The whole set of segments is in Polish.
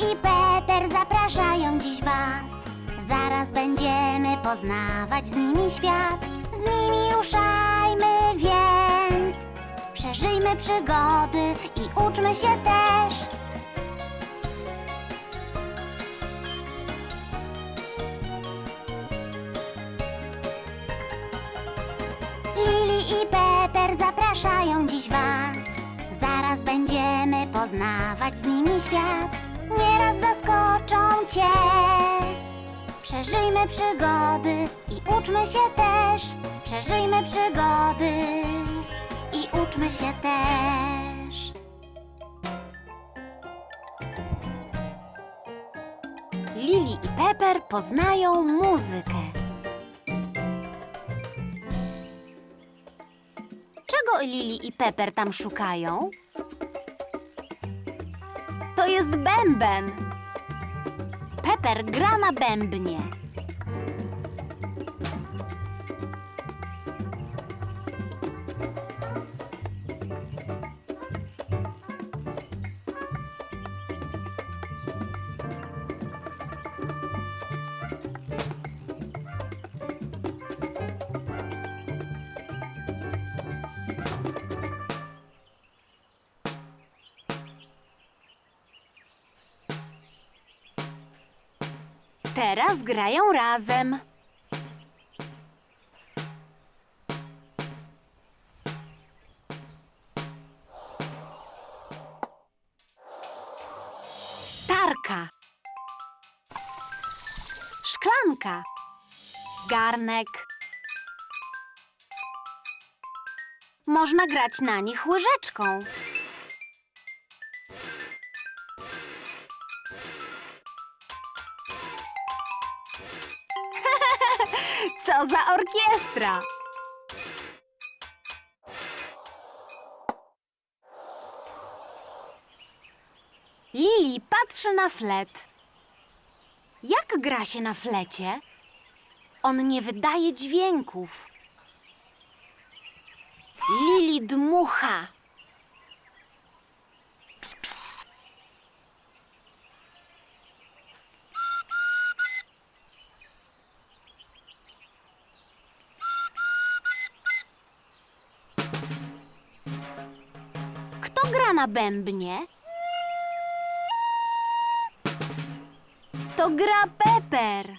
I Peter zapraszają dziś Was. Zaraz będziemy poznawać z nimi świat. Z nimi ruszajmy więc. Przeżyjmy przygody i uczmy się też. Lili i Peter zapraszają dziś Was. Zaraz będziemy poznawać z nimi świat. Nieraz zaskoczą Cię. Przeżyjmy przygody i uczmy się też. Przeżyjmy przygody i uczmy się też. Lili i Pepper poznają muzykę. Czego Lili i Pepper tam szukają? Jest bęben. Pepper gra na bębnie. Teraz grają razem. Tarka. Szklanka. Garnek. Można grać na nich łyżeczką. Za orkiestra! Lili patrzy na flet. Jak gra się na flecie? On nie wydaje dźwięków. Lili dmucha. Kto gra na bębnie? To gra Pepper.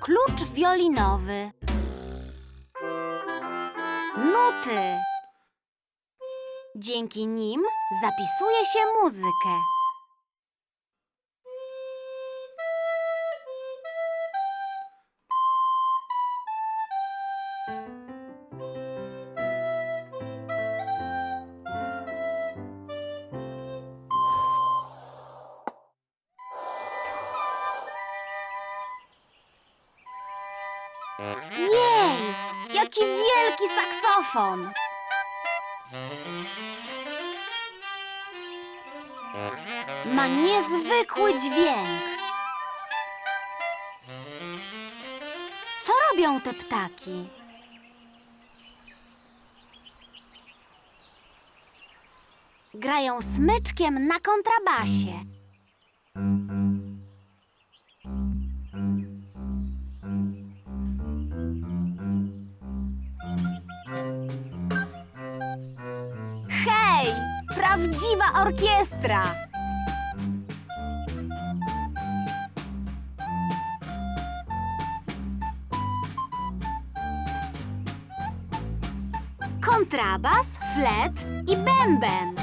Klucz wiolinowy. Nuty. Dzięki nim zapisuje się muzykę. Jej! Jaki wielki saksofon! Ma niezwykły dźwięk. Co robią te ptaki? Grają smyczkiem na kontrabasie. Prawdziwa orkiestra! Kontrabas, flet i bęben.